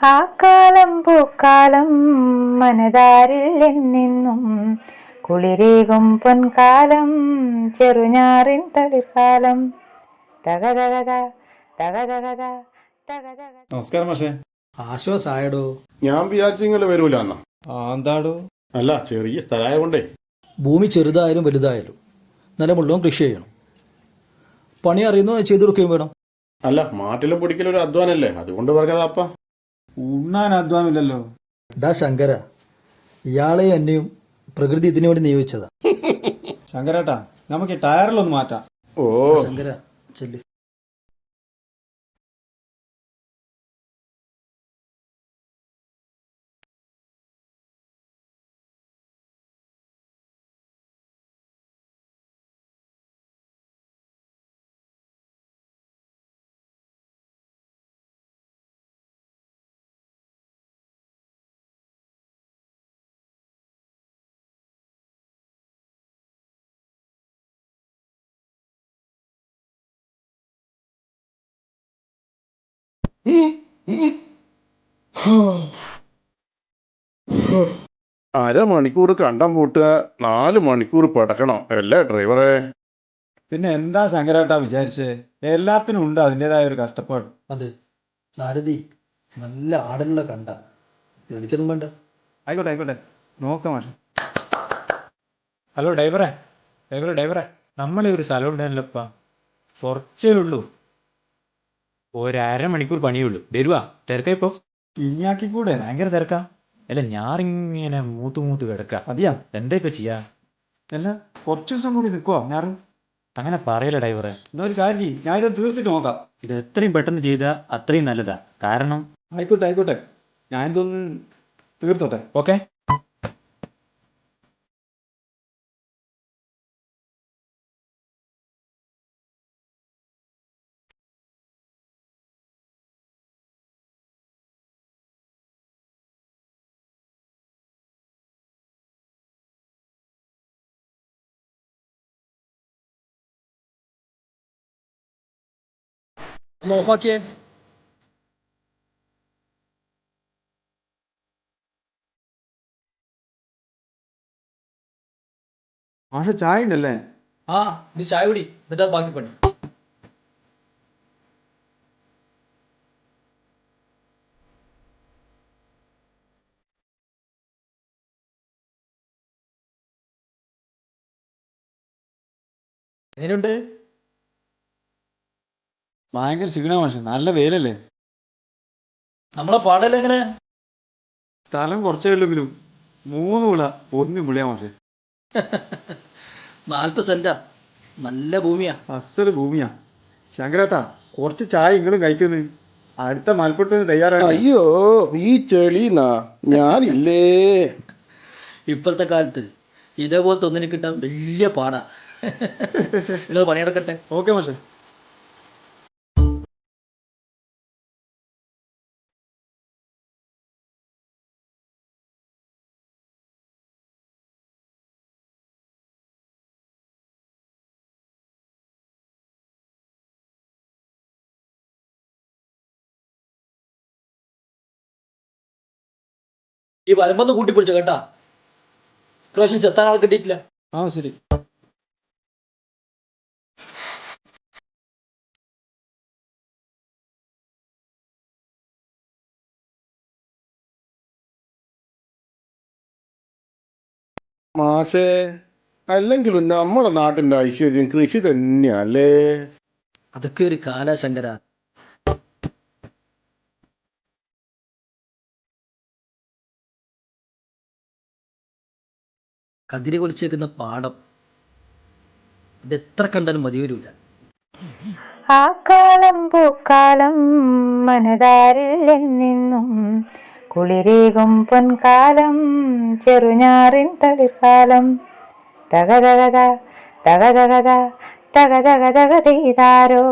ആ കാലം പൂക്കാലം മനതാരിൽ എന്നെന്നും കുളിരേകും പൊൻകാലം ചെറുഞാറിൻ തളിർക്കാലം നമസ്കാരം പക്ഷേ ആശ്വാസായടോ. ഞാൻ വിചാരിച്ചു ഇങ്ങനെ വരൂല എന്താടോ? അല്ല ചെറിയ സ്ഥലമായ കൊണ്ടേ ഭൂമി ചെറുതായാലും വലുതായാലും നിലമുള്ളവും കൃഷി ചെയ്യണം. പണി അറിയുന്നോ ചെയ്തു കൊടുക്കുകയും വേണം. അല്ല മാറ്റിലും പൊടിക്കലും ഒരു അധ്വാനല്ലേ? അതുകൊണ്ട് പറഞ്ഞതാപ്പ ഉണ്ണാൻ അധ്വാനമില്ലല്ലോ ഡാ ശങ്കര ഇയാളെ എന്നെയും പ്രകൃതി ഇതിനു വേണ്ടി നിയോഗിച്ചതാ. ശങ്കരേട്ടാ നമുക്ക് ടയറിലൊന്ന് മാറ്റാം. ഓ ശങ്കര ചെല്ല്. അരമണിക്കൂർ കണ്ടം പൂട്ടുക നാല് മണിക്കൂർ പടക്കണം. അല്ലേ ഡ്രൈവറെ? പിന്നെ എന്താ ശങ്കരേട്ടാ വിചാരിച്ചേ? എല്ലാത്തിനും ഉണ്ട് അതിന്റെതായ ഒരു കഷ്ടപ്പാട്. അത്. സാരഥി നല്ല ആടനുള്ള കണ്ട. എനിക്കൊന്നും വേണ്ട. ആയിക്കോട്ടെ ആയിക്കോട്ടെ. നോക്കാം മാഷെ. ഹലോ ഡ്രൈവറെ. ഡ്രൈവറെ ഡ്രൈവറെ. നമ്മളെ ഒരു സ്ഥലം ഉണ്ടല്ലോപ്പാ കുറച്ചേ ഉള്ളൂ. ഒരമണിക്കൂർ പണിയുള്ളൂ. വരുവാ. ഇനിയാക്കി ഇനിയാക്കിക്കൂടെ ഭയങ്കര തിരക്കാ. അല്ല ഞാറിങ്ങനെ മൂത്ത് മൂത്ത് കിടക്ക. അതെയാ എന്താ ഇപ്പൊ ചെയ്യാ? അല്ല കുറച്ച് ദിവസം കൂടി നിൽക്കുവോ ഞാൻ അങ്ങനെ പറയല ഡ്രൈവറെ? എന്നാ ഒരു കാര്യം ചെയ്യ്. ഞാൻ ഇത് തീർത്തിട്ട് നോക്കാം. ഇത് എത്രയും പെട്ടെന്ന് ചെയ്താൽ അത്രയും നല്ലതാ. കാരണം? ആയിക്കോട്ടെ ആയിക്കോട്ടെ. ഞാൻ ഇതൊന്ന് തീർത്തോട്ടെ. ഓക്കെ. ഒന്ന് ഓഫാക്കിയേ മാഷ ചായ ഉണ്ടല്ലേ ആ നീ ചായ കുടി. എന്നിട്ട് ബാക്കി പണി. എങ്ങനെയുണ്ട്? ഭയങ്കര ക്ഷീണ മാഷ നല്ല വേലല്ലേ നമ്മളെ പാടല്ലേ എങ്ങനെ? സ്ഥലം കുറച്ചേ ഉള്ളെങ്കിലും മൂന്ന് വിള ഒന്ന് വിളിയാ മാഷെ നാൽപ്പത് സെന്റാ. നല്ല ഭൂമിയാ. അസൽ ഭൂമിയാ. ശങ്കരേട്ടാ കുറച്ച് ചായ ഇങ്ങളും കഴിക്കുന്നു. അടുത്ത മലപ്പുറത്ത് തയ്യാറാണ്. അയ്യോ ഈ ചെളിന്നാ ഞാനില്ലേ. ഇപ്പോഴത്തെ കാലത്ത് ഇതേപോലത്തെ ഒന്നിനെ കിട്ടാൻ വലിയ പാടാ. നിങ്ങൾ പണിയെടുക്കട്ടെ. ഓക്കെ മാഷെ ഈ വരമ്പൊന്ന് കൂട്ടിപ്പിടിച്ചു കേട്ടാ. പ്രാവശ്യം ചെത്താൻ ആൾ കിട്ടിയിട്ടില്ല. ആ ശരി. മാഷേ അല്ലെങ്കിലും നമ്മുടെ നാട്ടിന്റെ ഐശ്വര്യം കൃഷി തന്നെയല്ലേ അതൊക്കെ ഒരു കാലാ കതിരി കൊലിച്ചേക്കുന്ന പാടം എത്ര കണ്ടാലും മതിവരില്ല വരൂല. ആ കാലം പൂക്കാലം മനതാരിൽ കുളിരേകും പൊൻകാലം ചെറുഞാറിൻ തളിർക്കാലം തകതകത തകതകത തകതകതകതീതാരോ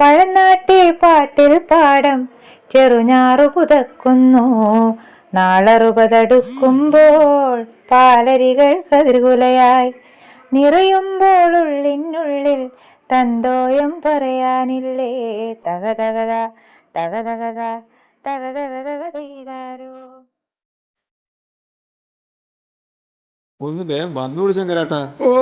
പഴനാട്ടി പാട്ടിൽ പാടം ചെറുഞാറു പുതക്കുന്നു. നാളറുപതടുക്കുമ്പോൾ പാലരികൾ കതിർകുലയായി നിറയുമ്പോൾ ഉള്ളിനുള്ളിൽ തന്തോയം പറയാനില്ലേ തകതകത തക തക തക തക തക ചെയ്താരോ ഒന്ന് വേഗം വന്നു ശങ്കരാട്ടാ ഓ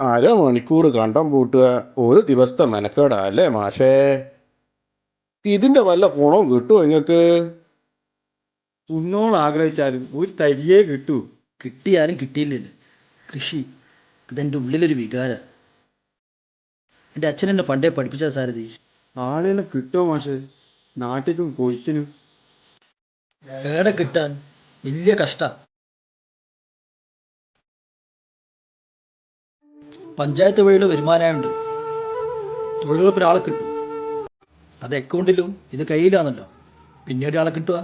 അരമണിക്കൂർ കണ്ടം പൂട്ടുക. ഒരു ദിവസത്തെ മെനക്കേടാ അല്ലേ മാഷേ? ഇതിന്റെ വല്ല ഗുണവും കിട്ടുമോ നിങ്ങൾക്ക് ഉന്നോൾ ആഗ്രഹിച്ചാലും ഒരു തരിയേ കിട്ടൂ. കിട്ടിയാലും കിട്ടിയില്ലല്ലോ. കൃഷി അതെന്റെ ഉള്ളിലൊരു വികാര. എന്റെ അച്ഛൻ എന്നെ പണ്ടേ പഠിപ്പിച്ച സാരഥി. ആളുകളെ കിട്ടുമോ മാഷേ? നാട്ടിലും കൊയ്ത്തിനും. എവിടെ കിട്ടാൻ? വലിയ കഷ്ട. പഞ്ചായത്ത് വഴിയുള്ള വരുമാനമുണ്ട് തൊഴിലുറപ്പിന് ആളെ കിട്ടും. അത് അക്കൗണ്ടിലും ഇത് കയ്യിലാണല്ലോ. പിന്നീട് ആളെ കിട്ടുക.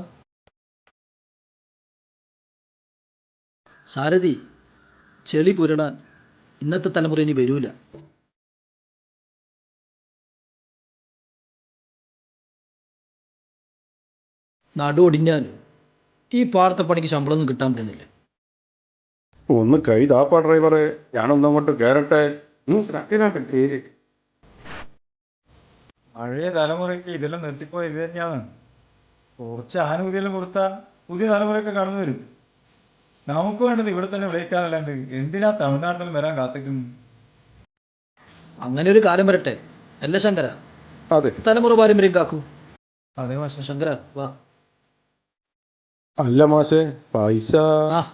സാരഥി ചെളി പുരടാൻ ഇന്നത്തെ തലമുറ ഇനി വരൂല. നടു ഒടിഞ്ഞാലും ഈ പാടത്തെ പണിക്ക് ശമ്പളമൊന്നും കിട്ടാൻ പോകുന്നില്ല. ഒന്ന് കൈ താപ്പാ ഡ്രൈവറെ. ഞാനൊന്നും അങ്ങോട്ട് കയറട്ടെ. പഴയ തലമുറയ്ക്ക് ഇതെല്ലാം നിർത്തിപ്പോയി ഇത് തന്നെയാണ്. കുറച്ച് ആനുകൂല്യം കൊടുത്താൽ പുതിയ തലമുറയൊക്കെ കടന്നു വരും. നമുക്ക് വേണ്ടത് ഇവിടെ തന്നെ വിളയിക്കാനല്ലാണ്ട് എന്തിനാ തമിഴ്നാട്ടിൽ വരാൻ കാത്തിക്കും? അങ്ങനെ ഒരു കാലം വരട്ടെ. അല്ല ശങ്കര? അതെ. തലമുറ പാരമ്പര്യം കാക്കൂ. അതെ മാഷെ. ശങ്കര വാ. അല്ല മാഷേ പൈസ ആ.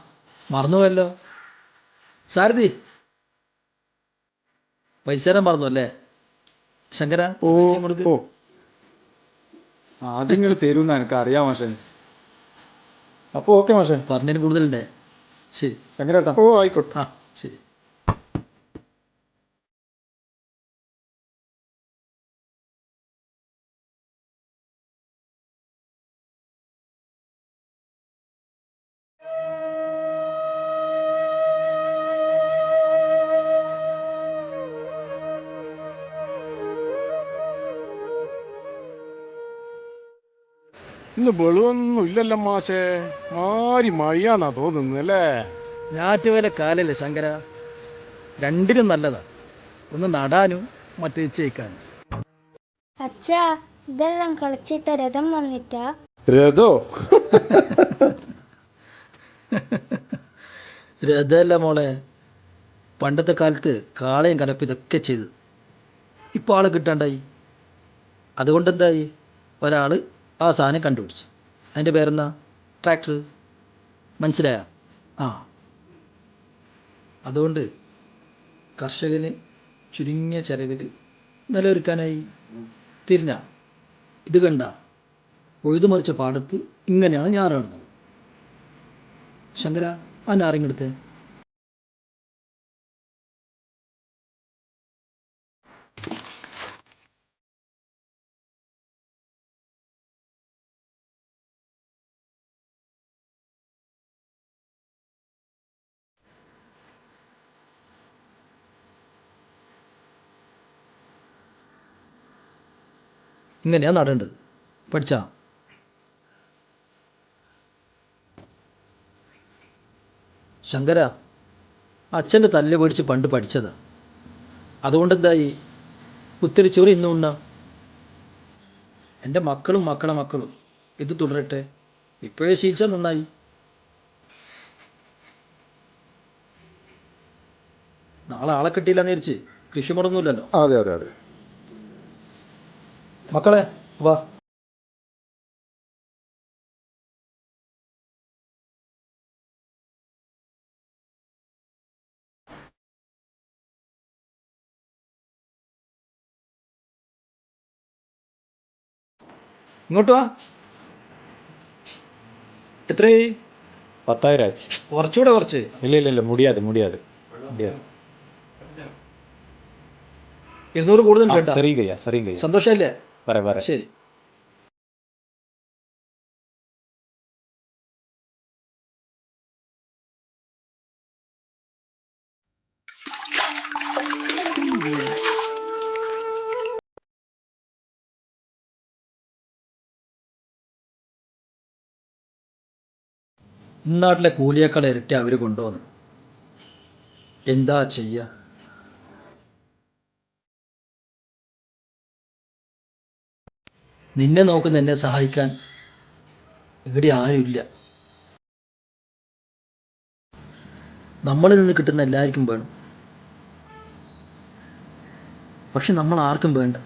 മറന്നുപോയല്ലോ. സാരഥി പൈസ തരാൻ മറന്നു അല്ലേ? ശങ്കര ഓ പൈസയും കൊടുക്ക്. ഓ. ആദ്യം നിങ്ങൾ തരുമെന്ന് എനിക്ക് അറിയാം മാഷെ. അപ്പോൾ ഓക്കെ മാഷെ. പറഞ്ഞതിന് കൂടുതലുണ്ടേ. ശരി. ശങ്കരേട്ടാ. ഓ ആയിക്കോട്ടെ. ആ ശരി. ഇന്ന് വെളുവൊന്നും ഇല്ലല്ലോ മാഷേ. മാരി മയ്യാന്നാ തോന്നുന്നു അല്ലേ? ഞാറ്റുവേല കാലല്ലേ ശങ്കര? രണ്ടിനും നല്ലതാ. ഒന്ന് നടാനും മറ്റേ ചെയ്യിക്കാനും അച്ഛാ ഇതെല്ലാം കളിച്ചിട്ട രഥം വന്നിട്ടാ? രഥോ? രഥമല്ല മോളെ. പണ്ടത്തെ കാലത്ത് കാളയും കലപ്പ് ഇതൊക്കെ ചെയ്ത്. ഇപ്പോൾ ആളെ കിട്ടാണ്ടായി. അതുകൊണ്ടെന്തായി? ഒരാൾ ആ സാധനം കണ്ടുപിടിച്ചു. അതിന്റെ പേരെന്താ? ട്രാക്ടർ. മനസ്സിലായ? ആ. അതുകൊണ്ട് കർഷകന് ചുരുങ്ങിയ ചെലവിൽ നിലയൊരുക്കാനായി തിരിഞ്ഞ. ഇത് കണ്ട ഉഴുതുമറിച്ച പാടത്ത് ഇങ്ങനെയാണ് ഞാറാടുന്നത്. ശങ്കര ആ ഞാറിങ്ങെടുത്തേ ഇങ്ങനെയാ നടേണ്ടത്. പഠിച്ചാ? ശങ്കര അച്ഛന്റെ തല്ല് പിടിച്ച് പണ്ട് പഠിച്ചതാ. അതുകൊണ്ടെന്തായി? ഒത്തിരി ചോറി ഇന്നും ഉണ്ണ? എന്റെ മക്കളും മക്കളെ മക്കളും ഇത് തുടരട്ടെ? ഇപ്പോഴേ ശീലിച്ചാൽ നന്നായി. നാളെ ആളെ കിട്ടിയില്ലെന്ന് വിചാരിച്ച് കൃഷി മുടങ്ങൂലല്ലോ അതെ അതെ അതെ. മക്കളെ വാ. ഇങ്ങോട്ട് വാ. എത്രയായി? പത്തായിരം ആച്ചു കുറച്ചുകൂടെ കുറച്ച്. ഇല്ല ഇല്ല ഇല്ല മുടിയാതെ മുടിയാതെ. ഇരുന്നൂറ് കൂടുതൽ കേട്ടോ. സറിയും കയ്യാ സന്തോഷമല്ലേ? പറയാം പറയാം. ശരി. നാട്ടിലെ കൂലിയേക്കാൾ ഇരട്ടി അവർ കൊണ്ടുവന്നു. എന്താ ചെയ്യുക നിന്നെ നോക്കുന്ന എന്നെ സഹായിക്കാൻ ഇവിടെ ആരുമില്ല. നമ്മളിൽ നിന്ന് കിട്ടുന്ന എല്ലാവർക്കും വേണം. പക്ഷെ നമ്മൾ ആർക്കും വേണ്ട.